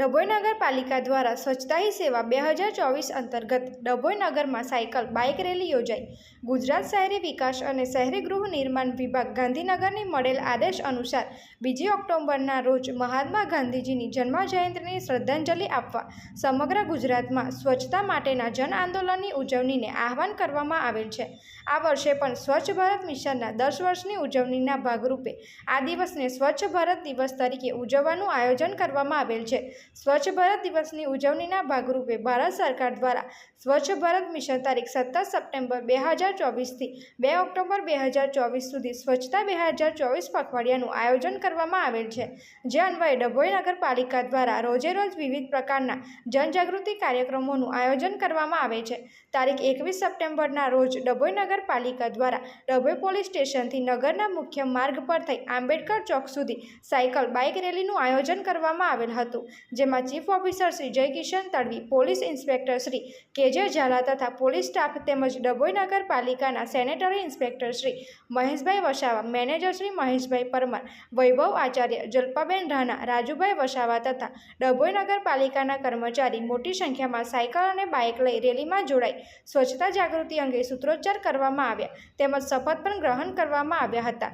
ડભોઈ નગરપાલિકા દ્વારા સ્વચ્છતા સેવા બે હજાર ચોવીસ અંતર્ગત ડભોઈ નગરમાં સાયકલ, બાઇક રેલી યોજાઈ. ગુજરાત શહેરી વિકાસ અને શહેરી ગૃહ નિર્માણ વિભાગ ગાંધીનગરની મળેલ આદેશ અનુસાર બીજી ઓક્ટોબરના રોજ મહાત્મા ગાંધીજીની જન્મજયંતિની શ્રદ્ધાંજલિ આપવા સમગ્ર ગુજરાતમાં સ્વચ્છતા માટેના જન આંદોલનની ઉજવણીને આહવાન કરવામાં આવેલ છે. આ વર્ષે પણ સ્વચ્છ ભારત મિશનના દસ વર્ષની ઉજવણીના ભાગરૂપે આ દિવસને સ્વચ્છ ભારત દિવસ તરીકે ઉજવવાનું આયોજન કરવામાં આવેલ છે. સ્વચ્છ ભારત દિવસની ઉજવણીના ભાગરૂપે ભારત સરકાર દ્વારા સ્વચ્છ ભારત મિશન તારીખ સત્તર સપ્ટેમ્બર બે હજાર ચોવીસથી બે ઓક્ટોબર બે હજાર ચોવીસ સુધી સ્વચ્છતા બે હજાર ચોવીસ પખવાડિયાનું આયોજન કરવામાં આવેલ છે, જે અન્વયે ડભોઈ નગરપાલિકા દ્વારા રોજે રોજ વિવિધ પ્રકારના જનજાગૃતિ કાર્યક્રમોનું આયોજન કરવામાં આવે છે. તારીખ એકવીસ સપ્ટેમ્બરના રોજ ડભોઈ નગરપાલિકા દ્વારા ડભોઈ પોલીસ સ્ટેશનથી નગરના મુખ્ય માર્ગ પર થઈ આંબેડકર ચોક સુધી સાયકલ બાઇક રેલીનું આયોજન કરવામાં આવેલ હતું જેમાં chief officer Shri Jaykishan Tadvi, police inspector Shri K J Zala તથા પોલીસ સ્ટાફ તેમજ ડભોઈ નગરપાલિકાના sanitary inspector Shri Maheshbhai Vasava, manager Shri Maheshbhai Parmar, Vaibhav Acharya, Jalpaben Rana, Rajubhai Vasava તથા ડભોઈ નગરપાલિકાના કર્મચારી મોટી સંખ્યામાં સાયકલ અને બાઇક લઈ રેલીમાં જોડાઈ. સ્વચ્છતા જાગૃતિ અંગે સૂત્રોચ્ચાર કરવામાં આવ્યા તેમજ શપથ પણ ગ્રહણ કરવામાં આવ્યા હતા.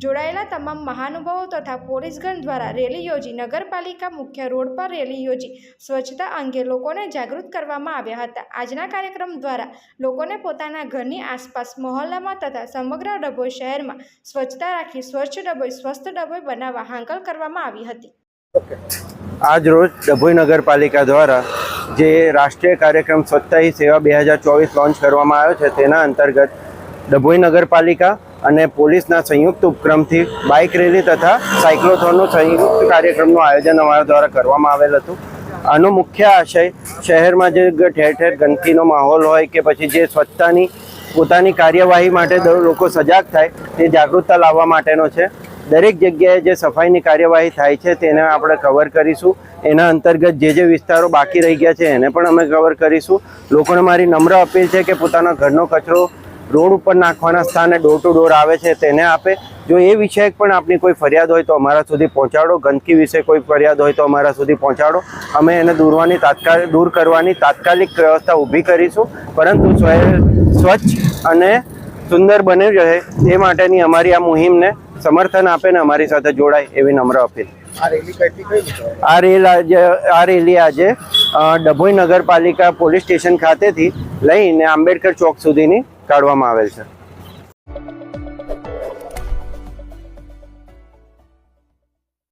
જોડાયેલા તમામ મહાનુભાવો તથા પોલીસગણ દ્વારા રેલી યોજી નગરપાલિકા મુખ્ય રોડ પર રેલી યોજી સ્વચ્છતા અંગે લોકોને જાગૃત કરવામાં આવ્યા હતા. આજના કાર્યક્રમ દ્વારા લોકોને પોતાના ઘરની આસપાસ મહોલ્લામાં તથા સમગ્ર ડભોઈ શહેરમાં સ્વચ્છતા રાખી સ્વચ્છ ડભોઈ, સ્વસ્થ ડભોઈ બનાવવા હાંકલ કરવામાં આવી હતી. આજ રોજ ડભોઈ નગરપાલિકા દ્વારા જે રાષ્ટ્રીય કાર્યક્રમ સ્વચ્છતા સેવા બે હજાર ચોવીસ લોન્ચ કરવામાં આવ્યો છે, તેના અંતર્ગત ડભોઈ નગરપાલિકા અને પોલીસના સંયુક્ત ઉપક્રમથી બાઇક રેલી તથા સાયક્લોથોનનું સંયુક્ત કાર્યક્રમનું આયોજન અમારા દ્વારા કરવામાં આવેલ હતું. આનો મુખ્ય આશય શહેરમાં જે ઠેર ઠેર ગંદકીનો માહોલ હોય કે પછી જે સ્વચ્છતાની, પોતાની કાર્યવાહી માટે લોકો સજાગ થાય, તે જાગૃતતા લાવવા માટેનો છે. દરેક જગ્યાએ જે સફાઈની કાર્યવાહી થાય છે તેને આપણે કવર કરીશું. એના અંતર્ગત જે જે વિસ્તારો બાકી રહી ગયા છે એને પણ અમે કવર કરીશું. લોકોને મારી નમ્ર અપીલ છે કે પોતાના ઘરનો કચરો રોડ ઉપર નાખવાના સ્થાને ડોર ટુ ડોર આવે છે તેને આપે. જો એ વિષયક પણ આપની કોઈ ફરિયાદ હોય તો અમારા સુધી પહોંચાડો. ગંદકી વિશે કોઈ ફરિયાદ હોય તો અમારા સુધી પહોંચાડો. અમે એને દૂરવાની તાત્કાલિક દૂર કરવાની તાત્કાલિક વ્યવસ્થા ઊભી કરીશું. પરંતુ સ્વ- સ્વચ્છ અને સુંદર બની રહે તે માટેની અમારી આ મુહિમને સમર્થન આપે ને અમારી સાથે જોડાય એવી નમ્ર અપીલ. આ રેલી કઈ આ રેલ આજે આ રેલી આજે ડભોઈ નગરપાલિકા પોલીસ સ્ટેશન ખાતેથી લઈને આંબેડકર ચોક સુધીની કાઢવામાં આવેલ છે.